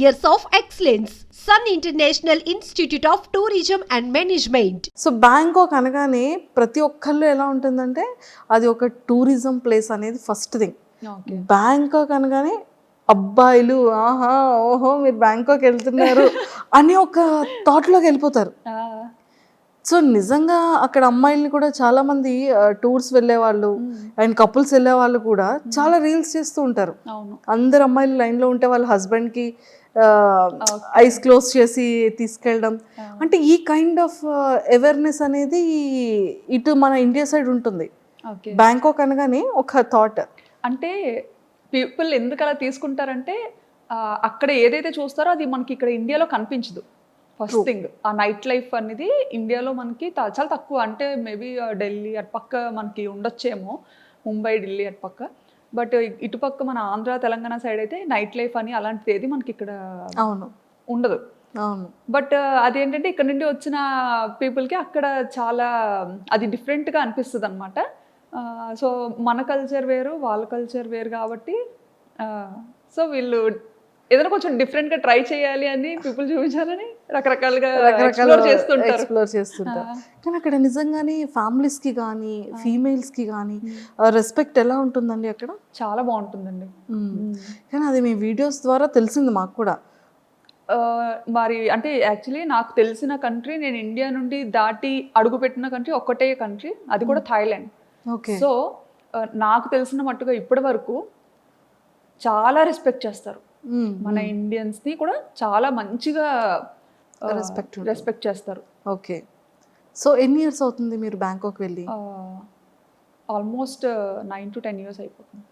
years of excellence. Sun International Institute of Tourism and Management. So Bangkok అనగానే ప్రతి ఒక్కళ్ళు ఎలా ఉంటుందంటే అది ఒక టూరిజం ప్లేస్ అనేది ఫస్ట్ థింగ్ బ్యాంకాక్ అనగానే అబ్బాయిలు ఆహా ఓహో మీరు బ్యాంకాక్ వెళ్తున్నారు అని ఒక థాట్లోకి వెళ్ళిపోతారు. సో నిజంగా అక్కడ అమ్మాయిల్ని కూడా చాలా మంది టూర్స్ వెళ్ళే వాళ్ళు అండ్ కపుల్స్ వెళ్ళే వాళ్ళు కూడా చాలా రీల్స్ చేస్తూ ఉంటారు. అందరు అమ్మాయిలు లైన్లో ఉంటే వాళ్ళ హస్బెండ్కి ఐస్ క్లోజ్ చేసి తీసుకెళ్ళడం. అంటే ఈ కైండ్ ఆఫ్ అవేర్నెస్ అనేది ఇటు మన ఇండియా సైడ్ ఉంటుంది. బ్యాంకాక్ అనగానే ఒక థాట్ అంటే పీపుల్ ఎందుకు అలా తీసుకుంటారంటే అక్కడ ఏదైతే చూస్తారో అది మనకి ఇక్కడ ఇండియాలో కనిపించదు. ఫస్ట్ థింగ్ ఆ నైట్ లైఫ్ అనేది ఇండియాలో మనకి చాలా తక్కువ. అంటే మేబీ ఢిల్లీ అటు పక్క మనకి ఉండొచ్చేమో. ముంబై ఢిల్లీ అటు పక్క బట్ ఇటుపక్క మన ఆంధ్ర తెలంగాణ సైడ్ అయితే నైట్ లైఫ్ అని అలాంటిది ఏది మనకి ఇక్కడ అవును. ఉండదు. అవును. బట్ అదేంటంటే ఇక్కడ నుండి వచ్చిన పీపుల్కి అక్కడ చాలా అది డిఫరెంట్గా అనిపిస్తుంది అనమాట సో మన కల్చర్ వేరు వాళ్ళ కల్చర్ వేరు కాబట్టి సో వీళ్ళు ఏదైనా కొంచెం డిఫరెంట్గా ట్రై చేయాలి అని పీపుల్ చూపించాలని రకరకాలుగా రకరకాల explore చేస్తుంటారు. ఎక్స్ప్లోర్ చేస్తుంటారు. కానీ అక్కడ నిజంగానే families కి కానీ females కి కానీ రెస్పెక్ట్ ఎలా ఉంటుందండి అక్కడ? చాలా బాగుంటుందండి. కానీ అది మీ వీడియోస్ ద్వారా తెలిసింది మాకు కూడా. మరి అంటే యాక్చువల్లీ నాకు తెలిసిన కంట్రీ నేను ఇండియా నుండి దాటి అడుగుపెట్టిన కంట్రీ ఒక్కటే కంట్రీ అది కూడా థాయిలాండ్ ఓకే. సో నాకు తెలిసిన మట్టుగా ఇప్పటి వరకు చాలా రెస్పెక్ట్ చేస్తారు. మన ఇండియన్స్ని కూడా చాలా మంచిగా ఉంటుంది. రెస్పెక్ట్ చేస్తారు. ఓకే. సో ఎన్ని ఇయర్స్ అవుతుంది మీరు బ్యాంకాక్ వెళ్ళి? Almost nine to ten years అయిపోతుంది.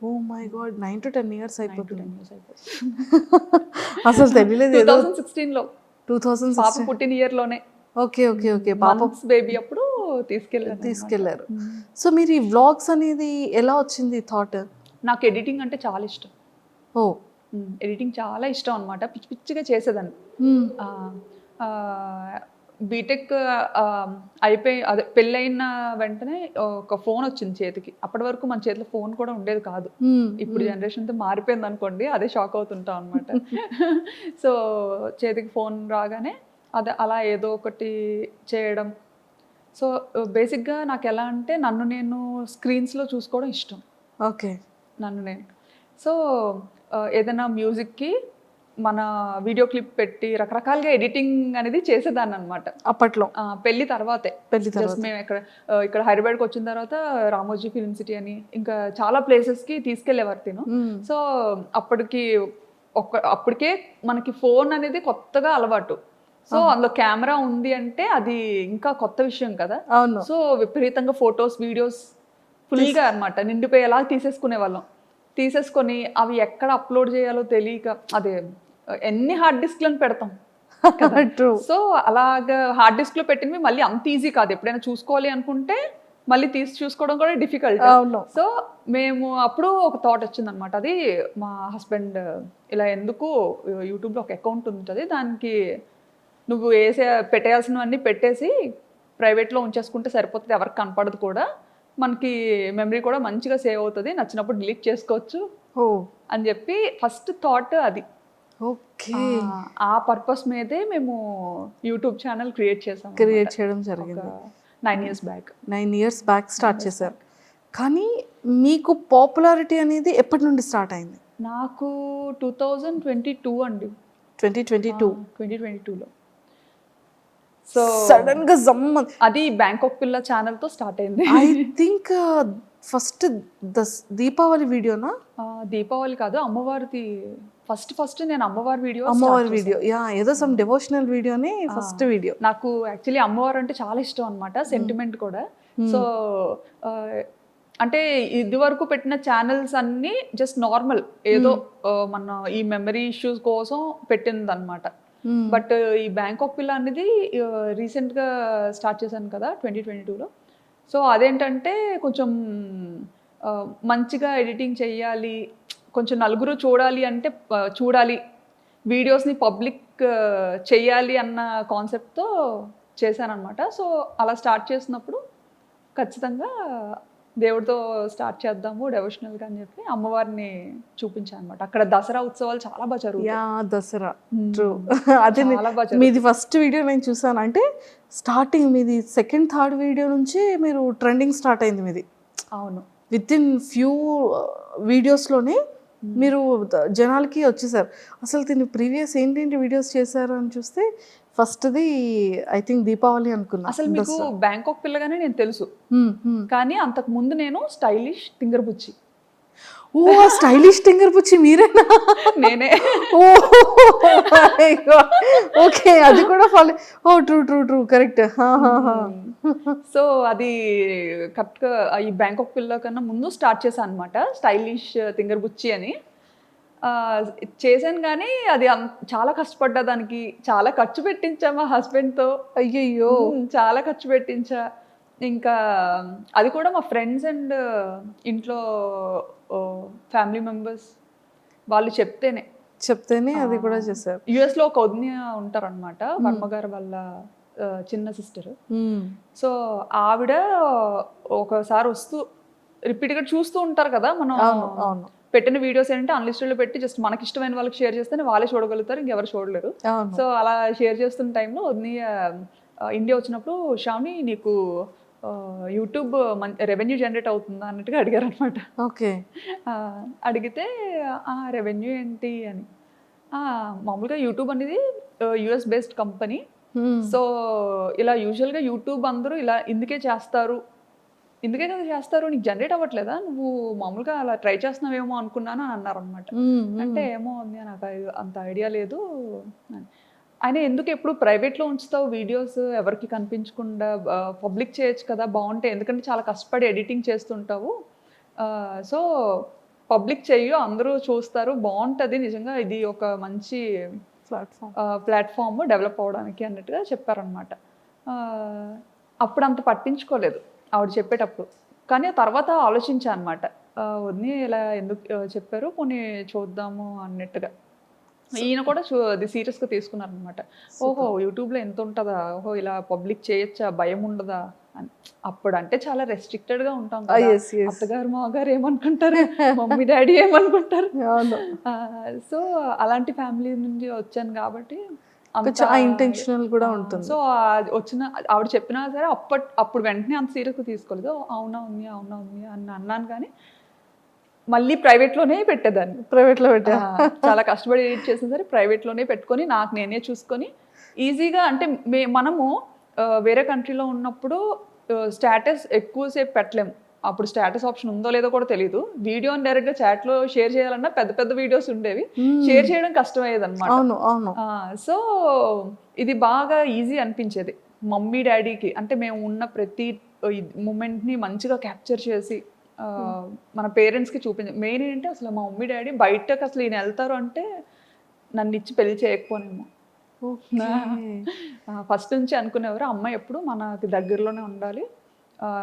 ఓ my god nine to ten years అయిపోతుంది. టెన్ ఇయర్స్ అయిపోతుంది. అసలు తెలియలేదు టూ థౌసండ్ సిక్స్టీన్లో. టూ థౌసండ్ పాప పుట్టిన ఇయర్లోనే. Okay okay okay. పాప బేబీ అప్పుడు తీసుకెళ్ళాను తీసుకెళ్ళారు సో మీరు ఈ వ్లాగ్స్ అనేది ఎలా వచ్చింది థాట్ నాకు ఎడిటింగ్ అంటే చాలా ఇష్టం. ఓ. ఎడిటింగ్ చాలా ఇష్టం అనమాట పిచ్చి పిచ్చిగా చేసేదాన్ని. బీటెక్ అయిపోయి అదే పెళ్ళైన వెంటనే ఒక ఫోన్ వచ్చింది చేతికి. అప్పటి వరకు మన చేతిలో ఫోన్ కూడా ఉండేది కాదు. ఇప్పుడు జనరేషన్ అంతా మారిపోయింది అనుకోండి అదే షాక్ అవుతుంటాం అనమాట సో చేతికి ఫోన్ రాగానే అదే అలా ఏదో ఒకటి చేయడం. సో బేసిక్గా నాకు ఎలా అంటే నన్ను నేను స్క్రీన్స్లో చూసుకోవడం ఇష్టం. ఓకే. నన్ను నేను సో ఏదైనా మ్యూజిక్కి మన వీడియో క్లిప్ పెట్టి రకరకాలుగా ఎడిటింగ్ అనేది చేసేదాన్ని అనమాట అప్పట్లో పెళ్ళి తర్వాతే. పెళ్ళి జస్ట్ మేము ఇక్కడ ఇక్కడ హైదరాబాద్కి వచ్చిన తర్వాత రామోజీ ఫిల్మ్ సిటీ అని ఇంకా చాలా ప్లేసెస్కి తీసుకెళ్ళేవారు తిను. సో అప్పటికి ఒక్క అప్పటికే మనకి ఫోన్ అనేది కొత్తగా అలవాటు. సో అందులో కెమెరా ఉంది అంటే అది ఇంకా కొత్త విషయం కదా. సో విపరీతంగా ఫొటోస్ వీడియోస్ ఫుల్గా అన్నమాట. నిండిపోయేలా తీసేసుకునే వాళ్ళం తీసేసుకొని అవి ఎక్కడ అప్లోడ్ చేయాలో తెలియక అదే ఎన్ని హార్డ్ డిస్క్లను పెడతాం సో అలాగా హార్డ్ డిస్క్లో పెట్టినవి మళ్ళీ అంత ఈజీ కాదు. ఎప్పుడైనా చూసుకోవాలి అనుకుంటే మళ్ళీ తీసి చూసుకోవడం కూడా డిఫికల్ట్ సో మేము అప్పుడు ఒక థాట్ వచ్చింది అనమాట అది మా హస్బెండ్ ఇలా ఎందుకు యూట్యూబ్లో ఒక అకౌంట్ ఉంటుంది దానికి నువ్వు వేసే పెట్టేయాల్సినవన్నీ పెట్టేసి ప్రైవేట్లో ఉంచేసుకుంటే సరిపోతుంది ఎవరికి కనపడదు కూడా. మనకి మెమరీ కూడా మంచిగా సేవ్ అవుతుంది నచ్చినప్పుడు డిలీట్ చేసుకోవచ్చు ఓ. అని చెప్పి ఫస్ట్ థాట్ అది. ఓకే. ఆ, పర్పస్ మీదే మేము యూట్యూబ్ ఛానల్ క్రియేట్ చేసాం క్రియేట్ చేయడం జరిగింది. Nine years back nine years back start చేశారు. కానీ మీకు పాపులారిటీ అనేది ఎప్పటి నుండి స్టార్ట్ అయింది? నాకు టూ థౌజండ్ ట్వంటీ టూ అండి. Twenty twenty two twenty twenty టూలో సో సడన్గా జమ్ అది బ్యాంకాక్ పిల్ల ఛానల్తో స్టార్ట్ అయింది. ఐ థింక్ ఫస్ట్ దీపావళి వీడియోనా? దీపావళి కాదు అమ్మవారిది ఫస్ట్ ఫస్ట్ నేను అమ్మవారి వీడియో అమ్మవారి వీడియో. యా ఏదో సమ్ డివోషనల్ వీడియోనే ఫస్ట్ వీడియో. నాకు యాక్చువల్లీ అమ్మవారు అంటే చాలా ఇష్టం అనమాట సెంటిమెంట్ కూడా. సో ఆ, అంటే ఇది వరకు పెట్టిన ఛానల్స్ అన్ని జస్ట్ నార్మల్ ఏదో ఆ, మన ఈ మెమరీ ఇష్యూస్ కోసం పెట్టింది అనమాట Hmm. బట్ uh, ఈ బ్యాంకాక్ పిల్ల అనేది uh, రీసెంట్గా స్టార్ట్ చేశాను కదా ట్వంటీ ట్వంటీ టూలో సో అదేంటంటే కొంచెం uh, మంచిగా ఎడిటింగ్ చేయాలి కొంచెం నలుగురు చూడాలి అంటే చూడాలి. వీడియోస్ని పబ్లిక్ చెయ్యాలి అన్న కాన్సెప్ట్తో చేశానన్నమాట. సో అలా స్టార్ట్ చేసినప్పుడు ఖచ్చితంగా దేవుడితో స్టార్ట్ చేద్దాము డెవోషనల్గా అని చెప్పి అమ్మవారిని చూపించాను అనమాట అక్కడ దసరా ఉత్సవాలు చాలా బాగా జరుగుతాయి. యా దసరా. ట్రూ అది మీది ఫస్ట్ వీడియో నేను చూసాను. అంటే స్టార్టింగ్ మీది సెకండ్ థర్డ్ వీడియో నుంచి మీరు ట్రెండింగ్ స్టార్ట్ అయింది మీది. అవును. విత్ ఇన్ ఫ్యూ వీడియోస్లోనే మీరు జనాలకి వచ్చేసారు. అసలు దీన్ని ప్రీవియస్ ఏంటేంటి వీడియోస్ చేశారు అని చూస్తే ఫస్ట్ది ఐ థింక్ దీపావళి అనుకున్నా. అసలు మీకు బ్యాంకాక్ పిల్లగానే నేను తెలుసు. కానీ అంతకు ముందు నేను స్టైలిష్ తింగర్ బుచ్చి ఓ స్టైలిష్ టింగర్ పుచ్చి మీరేనా? నేనే. ఓ ఓకే అది కూడా follow oh true true true correct. So అది కరెక్ట్గా ఈ బ్యాంకాక్ పిల్ల కన్నా ముందు స్టార్ట్ చేశాను అనమాట స్టైలిష్ తింగర్ బుచ్చి అని. చేశాను కానీ అది చాలా కష్టపడ్డా దానికి. చాలా ఖర్చు పెట్టించా మా హస్బెండ్తో. అయ్యయ్యో చాలా ఖర్చు పెట్టించా. ఇంకా అది కూడా మా ఫ్రెండ్స్ అండ్ ఇంట్లో ఫ్యామిలీ మెంబర్స్ వాళ్ళు చెప్తేనే. చెప్తేనే అది కూడా చేశారు. యుఎస్లో ఒక వదిన ఉంటారనమాట వర్మ గారు వాళ్ళ చిన్న సిస్టర్. సో ఆవిడ ఒకసారి వస్తూ రిపీట్గా చూస్తూ ఉంటారు కదా మనం పెట్టిన వీడియోస్ ఏంటంటే unlisted లో పెట్టి జస్ట్ మనకి ఇష్టమైన వాళ్ళకి షేర్ చేస్తేనే వాళ్ళే చూడగలుగుతారు ఇంకెవరు చూడలేరు. సో అలా షేర్ చేస్తున్న టైంలో వదిన ఇండియా వచ్చినప్పుడు శ్రావణి నీకు ఆ, యూట్యూబ్ రెవెన్యూ జనరేట్ అవుతుందా అన్నట్టుగా అడిగారు అనమాట ఓకే అడిగితే రెవెన్యూ ఏంటి అని. "ఆ, మామూలుగా యూట్యూబ్ అనేది యుఎస్ బేస్డ్ కంపెనీ. సో ఇలా యూజువల్గా యూట్యూబ్ అందరూ ఇలా ఇందుకే చేస్తారు ఇందుకే కదా చేస్తారు నీకు జనరేట్ అవ్వట్లేదా? నువ్వు మామూలుగా అలా ట్రై చేస్తున్నావేమో అనుకున్నాను అని అన్నారు అనమాట మ్మ్, మ్మ్. అంటే ఏమో ఉంది నాకు అంత ఐడియా లేదు అని. ఆయన ఎందుకు ఎప్పుడు ప్రైవేట్లో ఉంచుతావు వీడియోస్ ఎవరికి కనిపించకుండా పబ్లిక్ చేయొచ్చు కదా బాగుంటాయి ఎందుకంటే చాలా కష్టపడి ఎడిటింగ్ చేస్తుంటావు. సో పబ్లిక్ చెయ్యు అందరూ చూస్తారు బాగుంటుంది. నిజంగా ఇది ఒక మంచి ప్లాట్ఫామ్ ప్లాట్ఫామ్ డెవలప్ అవడానికి అన్నట్టుగా చెప్పారనమాట అప్పుడు అంత పట్టించుకోలేదు. ఆవిడ చెప్పేటప్పుడు. కానీ తర్వాత ఆలోచించా అనమాట వదిని ఇలా ఎందుకు చెప్పారు? పోనీ చూద్దాము అన్నట్టుగా. ఈయన కూడా చూ అది సీరియస్గా తీసుకున్నారనమాట ఓహో యూట్యూబ్లో ఎంత ఉంటుందా ఓహో ఇలా పబ్లిక్ చేయొచ్చా? భయం ఉండదా? అని. అప్పుడు అంటే చాలా రెస్ట్రిక్టెడ్గా ఉంటాం కదా. yes, yes. అత్తగారు మాగారు ఏమనుకుంటారు? మమ్మీ డాడీ ఏమనుకుంటారు? సో అలాంటి ఫ్యామిలీ నుండి వచ్చాను కాబట్టి ఆ ఇంటెన్షనల్ కూడా ఉంటుంది. సో వచ్చిన ఆవిడ చెప్పినా సరే అప్పట్ అప్పుడు వెంటనే అంత సీరియస్గా తీసుకోలేదు. "ఓ, అవునా ఉంది అవునా ఉంది అని అన్నాను కానీ మళ్ళీ ప్రైవేట్లోనే పెట్టేదాన్ని. ప్రైవేట్లో పెట్టా. చాలా కష్టపడి ఎడిట్ చేసిన సరే ప్రైవేట్లోనే పెట్టుకొని నాకు నేనే చూసుకొని ఈజీగా అంటే మే మనము వేరే కంట్రీలో ఉన్నప్పుడు స్టేటస్ ఎక్కువసేపు పెట్టలేము అప్పుడు స్టేటస్ ఆప్షన్ ఉందో లేదో కూడా తెలియదు వీడియోని డైరెక్ట్గా చాట్లో షేర్ చేయాలన్నా పెద్ద పెద్ద వీడియోస్ ఉండేవి. షేర్ చేయడం కష్టమయ్యేది అనమాట సో ఇది బాగా ఈజీ అనిపించేది. మమ్మీ డాడీకి అంటే మేము ఉన్న ప్రతి మూమెంట్ని మంచిగా క్యాప్చర్ చేసి ఆ, మన పేరెంట్స్కి చూపించ మెయిన్ ఏంటంటే అసలు మా మమ్మీ డాడీ బయటకు అసలు ఈయన వెళ్తారు అంటే నన్ను ఇచ్చి పెళ్ళి చేయకపోనేమో ఫస్ట్ నుంచి అనుకునేవారు. అమ్మాయి ఎప్పుడు మనకి దగ్గరలోనే ఉండాలి.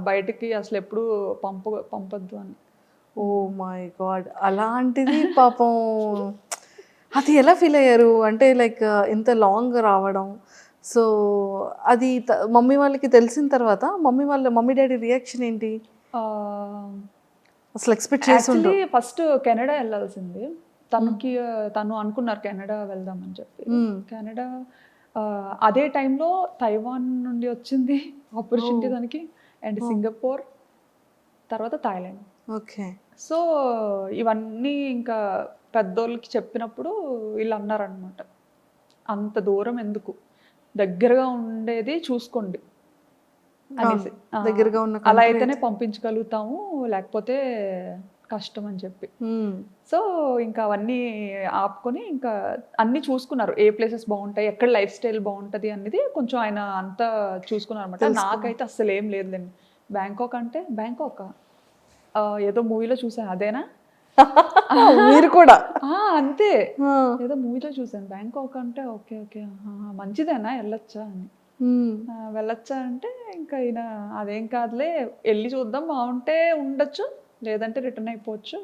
బయటికి అసలు ఎప్పుడు పంప పంపొద్దు అని. Oh my god. అలాంటిది పాపం అది ఎలా ఫీల్ అయ్యారు? అంటే లైక్ ఇంత లాంగ్ రావడం. సో అది మమ్మీ వాళ్ళకి తెలిసిన తర్వాత మమ్మీ వాళ్ళ మమ్మీ డాడీ రియాక్షన్ ఏంటి? అసలు ఎక్స్పెక్ట్ చేసి ఫస్ట్ కెనడా వెళ్ళాల్సింది. తనకి తను అనుకున్నారు కెనడా వెళ్దామని చెప్పి. కెనడా అదే టైంలో తైవాన్ నుండి వచ్చింది ఆపర్చునిటీ దానికి అండ్ సింగపూర్ తర్వాత థాయిలాండ్. ఓకే. సో ఇవన్నీ ఇంకా పెద్దోళ్ళకి చెప్పినప్పుడు వీళ్ళు అన్నారనమాట అంత దూరం ఎందుకు? దగ్గరగా ఉండేది చూసుకోండి. అనేసి. దగ్గరగా ఉన్న అలా అయితేనే పంపించగలుగుతాము లేకపోతే కష్టం అని చెప్పి. సో ఇంకా అవన్నీ ఆపుకొని ఇంకా అన్ని చూసుకున్నారు. ఏ ప్లేసెస్ బాగుంటాయి ఎక్కడ లైఫ్ స్టైల్ బాగుంటుంది అనేది కొంచెం ఆయన అంతా చూసుకున్నారు అనమాట నాకైతే అస్సలు ఏం లేదులేండి బ్యాంకాక్ అంటే బ్యాంకాక్ ఏదో మూవీలో చూసాను అదేనా? మీరు కూడా? అంతే. ఏదో మూవీలో చూసాను బ్యాంకాక్ అంటే ఓకే ఓకే మంచిదేనా? వెళ్ళొచ్చా అని. వెళ్ళొచ్చా అంటే ఇంకా ఈయన అదేం కాదులే వెళ్ళి చూద్దాం బాగుంటే ఉండొచ్చు. లేదంటే రిటర్న్ అయిపోవచ్చు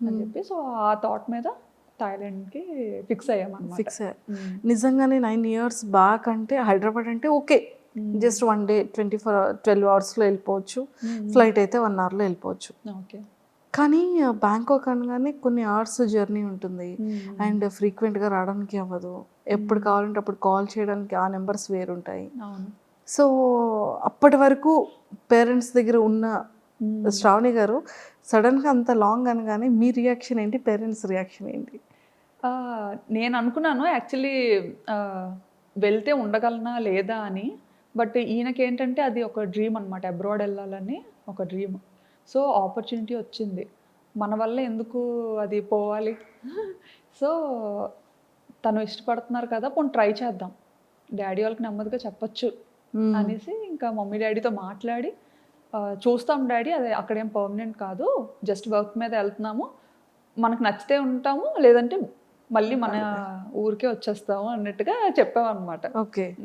అని చెప్పి. సో ఆ థాట్ మీద థాయిలాండ్కి ఫిక్స్ అయ్యామన్నమాట. ఫిక్స్ అయ్యారు నిజంగానే నైన్ ఇయర్స్ బ్యాక్ అంటే హైదరాబాద్ అంటే okay. Just one day twenty four twelve అవర్స్లో వెళ్ళిపోవచ్చు. ఫ్లైట్ అయితే వన్ అవర్లో వెళ్ళిపోవచ్చు. ఓకే. కానీ బ్యాంకాక్ అనగానే కొన్ని అవర్స్ జర్నీ ఉంటుంది. అండ్ ఫ్రీక్వెంట్గా రావడానికి అవ్వదు. ఎప్పుడు కావాలంటే అప్పుడు కాల్ చేయడానికి ఆ నెంబర్స్ వేరుంటాయి. సో అప్పటి వరకు పేరెంట్స్ దగ్గర ఉన్న శ్రావణి గారు సడన్గా అంత లాంగ్ అనగానే మీ రియాక్షన్ ఏంటి? పేరెంట్స్ రియాక్షన్ ఏంటి? నేను అనుకున్నాను యాక్చువల్లీ వెళ్తే ఉండగలనా లేదా అని. బట్ ఈయనకి ఏంటంటే అది ఒక డ్రీమ్ అనమాట అబ్రాడ్ వెళ్ళాలని ఒక డ్రీమ్. సో ఆపర్చునిటీ వచ్చింది. మన వల్ల ఎందుకు అది పోవాలి? సో తను ఇష్టపడుతున్నారు కదా పోనీ ట్రై చేద్దాం. డాడీ వాళ్ళకి నెమ్మదిగా చెప్పొచ్చు అనేసి ఇంకా మమ్మీ డాడీతో మాట్లాడి చూస్తాం డాడీ అది అక్కడేం పర్మనెంట్ కాదు. జస్ట్ వర్క్ మీద వెళ్తున్నాము. మనకు నచ్చితే ఉంటాము లేదంటే మళ్ళీ మన ఊరికే వచ్చేస్తాము అన్నట్టుగా చెప్పామన్నమాట. ఓకే.